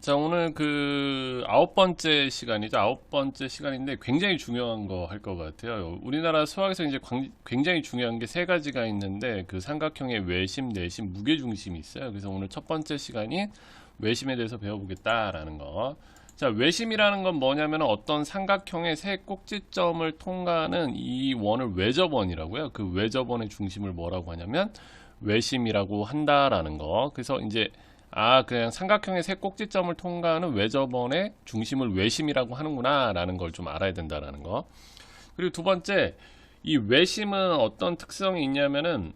자, 오늘 그 아홉 번째 시간이죠. 아홉 번째 시간인데 굉장히 중요한 거 할 것 같아요. 우리나라 수학에서 이제 광- 굉장히 중요한 게 세 가지가 있는데 그 삼각형의 외심, 내심, 무게중심이 있어요. 그래서 오늘 첫 번째 시간이 외심에 대해서 배워보겠다라는 거. 자, 외심이라는 건 뭐냐면 어떤 삼각형의 세 꼭지점을 통과하는 이 원을 외접원이라고요. 그 외접원의 중심을 뭐라고 하냐면 외심이라고 한다라는 거. 그래서 이제 아, 그냥 삼각형의 세 꼭지점을 통과하는 외접원의 중심을 외심이라고 하는구나 라는 걸 좀 알아야 된다라는 거. 그리고 두 번째, 이 외심은 어떤 특성이 있냐면은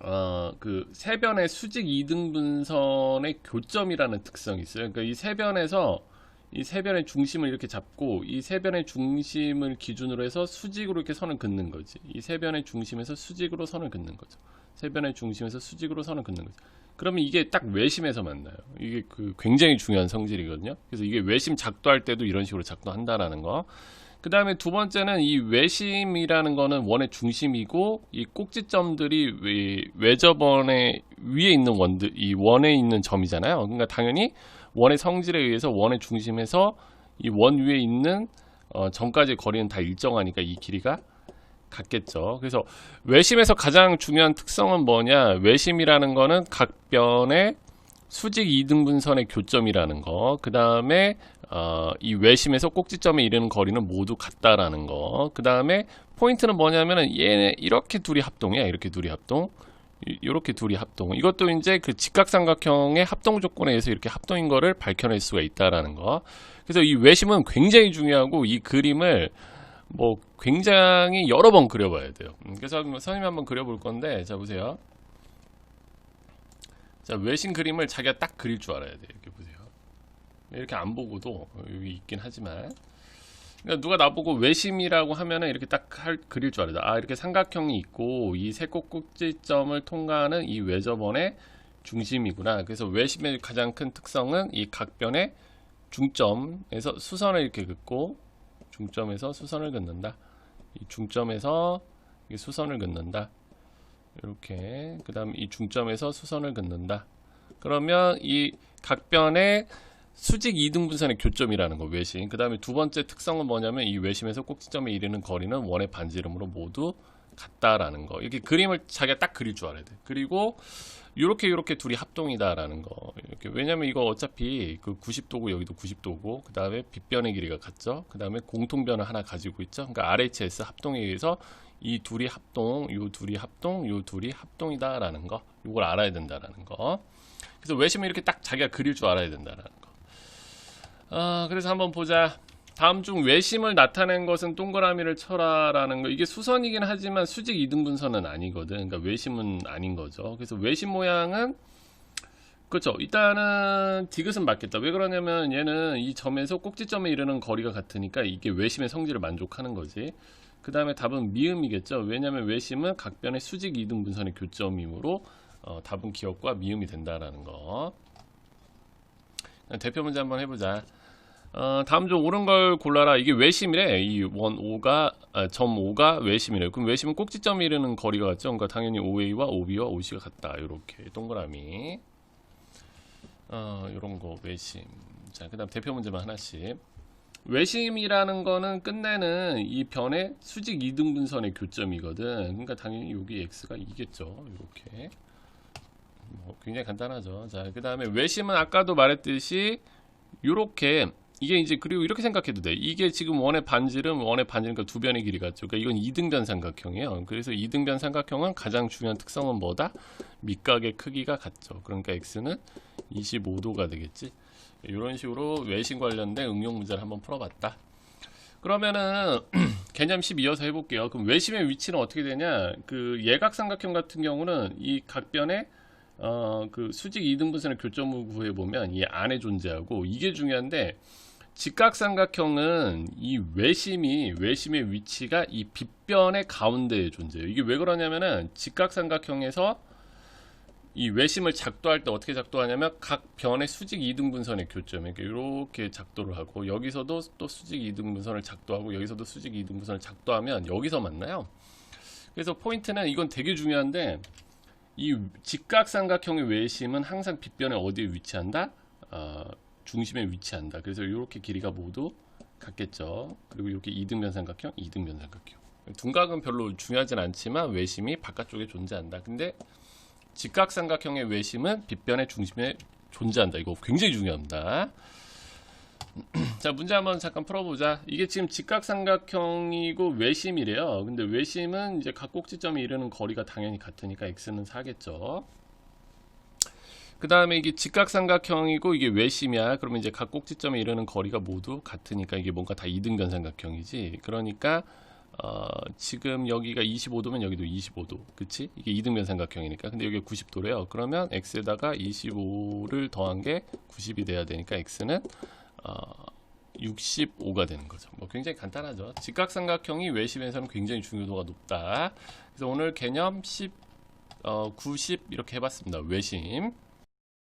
어, 그 세변의 수직 이등분선의 교점이라는 특성이 있어요. 그러니까 이 세변에서 이 세변의 중심을 이렇게 잡고 이 세변의 중심을 기준으로 해서 수직으로 이렇게 선을 긋는 거지. 이 세변의 중심에서 수직으로 선을 긋는 거죠. 세변의 중심에서 수직으로 선을 긋는 거죠. 그러면 이게 딱 외심에서 만나요. 이게 그 굉장히 중요한 성질이거든요. 그래서 이게 외심 작도할 때도 이런 식으로 작도한다라는 거. 그 다음에 두 번째는 이 외심이라는 거는 원의 중심이고 이 꼭지점들이 외, 외접원의 위에 있는 원들, 이 원에 있는 점이잖아요. 그러니까 당연히 원의 성질에 의해서 원의 중심에서 이 원 위에 있는 어, 점까지의 거리는 다 일정하니까 이 길이가 같겠죠. 그래서 외심에서 가장 중요한 특성은 뭐냐? 외심이라는 거는 각 변의 수직 이등분선의 교점이라는 거. 그 다음에 어, 이 외심에서 꼭지점에 이르는 거리는 모두 같다라는 거. 그 다음에 포인트는 뭐냐면은 얘네 이렇게 둘이 합동이야. 이렇게 둘이 합동. 이- 이렇게 둘이 합동. 이것도 이제 그 직각삼각형의 합동 조건에 의해서 이렇게 합동인 거를 밝혀낼 수가 있다라는 거. 그래서 이 외심은 굉장히 중요하고 이 그림을 뭐 굉장히 여러 번 그려봐야 돼요. 음, 그래서 한번 선생님 한번 그려볼 건데 자 보세요. 자 외심 그림을 자기가 딱 그릴 줄 알아야 돼요. 이렇게 보세요. 이렇게 안 보고도 여기 있긴 하지만 그러니까 누가 나보고 외심이라고 하면은 이렇게 딱 할, 그릴 줄 돼. 아 이렇게 삼각형이 있고 이세 꼭꼭지점을 통과하는 이 외접원의 중심이구나. 그래서 외심의 가장 큰 특성은 이 각변의 중점에서 수선을 이렇게 긋고 중점에서 수선을 긋는다. 이 중점에서 이 수선을 긋는다. 이렇게 그다음 이 중점에서 수선을 긋는다. 그러면 이 각변의 수직 이등분선의 교점이라는 거 외심. 그 다음에 두 번째 특성은 뭐냐면 이 외심에서 꼭지점에 이르는 거리는 원의 반지름으로 모두 같다라는 거. 이렇게 그림을 자기가 딱 그릴 줄 알아야 돼. 그리고 요렇게 요렇게 둘이 합동이다라는 거. 이렇게 왜냐면 이거 어차피 그 90도고 여기도 90도고 그 다음에 빗변의 길이가 같죠. 그 다음에 공통변을 하나 가지고 있죠. 그러니까 RHS 합동에 의해서 이 둘이 합동, 요 둘이 합동, 요 둘이 합동이다라는 거. 요걸 알아야 된다라는 거. 그래서 외심을 이렇게 딱 자기가 그릴 줄 알아야 된다라는 거. 아, 그래서 한번 보자. 다음 중 외심을 나타낸 것은 동그라미를 쳐라라는 거. 이게 수선이긴 하지만 수직 이등분선은 아니거든. 그러니까 외심은 아닌 거죠. 그래서 외심 모양은 그렇죠. 일단은 디귿은 맞겠다. 왜 그러냐면 얘는 이 점에서 꼭지점에 이르는 거리가 같으니까 이게 외심의 성질을 만족하는 거지. 그 다음에 답은 미음이겠죠. 왜냐면 외심은 각변의 수직 이등분선의 교점이므로 어, 답은 기억과 미음이 된다라는 거. 대표 문제 한번 해보자. 어, 다음 중 옳은 걸 골라라. 이게 외심이래. 이 원 5가 아, 점 5가 외심이래. 그럼 외심은 꼭지점에 이르는 거리가 같죠. 그러니까 당연히 OA와 OB와 OC가 같다. 이렇게 동그라미. 어, 이런 거 외심. 자, 그 다음 대표 문제만 하나씩. 외심이라는 거는 끝내는 이 변의 수직 이등분선의 교점이거든. 그러니까 당연히 여기 x가 이겠죠. 이렇게. 뭐 굉장히 간단하죠. 자, 그 다음에 외심은 아까도 말했듯이 요렇게 이게 이제 그리고 이렇게 생각해도 돼. 이게 지금 원의 반지름, 원의 반지름 그러니까 두 변의 길이 같죠. 그러니까 이건 이등변 삼각형이에요. 그래서 이등변 삼각형은 가장 중요한 특성은 뭐다? 밑각의 크기가 같죠. 그러니까 x는 25도가 되겠지. 이런 식으로 외심 관련된 응용 문제를 한번 풀어봤다. 그러면은 개념 10 이어서 해볼게요. 그럼 외심의 위치는 어떻게 되냐? 그 예각삼각형 같은 경우는 이 각변에 어, 그 수직 이등분선의 교점을 구해 보면 이 안에 존재하고 이게 중요한데 직각삼각형은 이 외심이 외심의 위치가 이 빗변의 가운데에 존재해요. 이게 왜 그러냐면은 직각삼각형에서 이 외심을 작도할 때 어떻게 작도하냐면 각 변의 수직 이등분선의 교점에 이렇게 작도를 하고 여기서도 또 수직 이등분선을 작도하고 여기서도 수직 이등분선을 작도하면 여기서 만나요. 그래서 포인트는 이건 되게 중요한데 이 직각삼각형의 외심은 항상 빗변에 어디에 위치한다? 어, 중심에 위치한다. 그래서 이렇게 길이가 모두 같겠죠. 그리고 이렇게 이등변 삼각형, 이등변 삼각형. 둔각은 별로 중요하진 않지만 외심이 바깥쪽에 존재한다. 근데 직각삼각형의 외심은 빗변의 중심에 존재한다. 이거 굉장히 중요합니다. 자, 문제 한번 잠깐 풀어보자. 이게 지금 직각삼각형이고 외심이래요. 근데 외심은 이제 각 꼭지점에 이르는 거리가 당연히 같으니까 x는 4겠죠. 그 다음에 이게 직각삼각형이고 이게 외심이야. 그러면 이제 각 꼭지점에 이르는 거리가 모두 같으니까 이게 뭔가 다 이등변 삼각형이지. 그러니까 어, 지금 여기가 25도면 여기도 25도. 그치? 이게 이등변 삼각형이니까. 근데 여기가 90도래요. 그러면 x에다가 25를 더한 게 90이 돼야 되니까 x는 어, 65가 되는 거죠. 뭐 굉장히 간단하죠. 직각삼각형이 외심에서는 굉장히 중요도가 높다. 그래서 오늘 개념 10, 어, 90 이렇게 해봤습니다. 외심.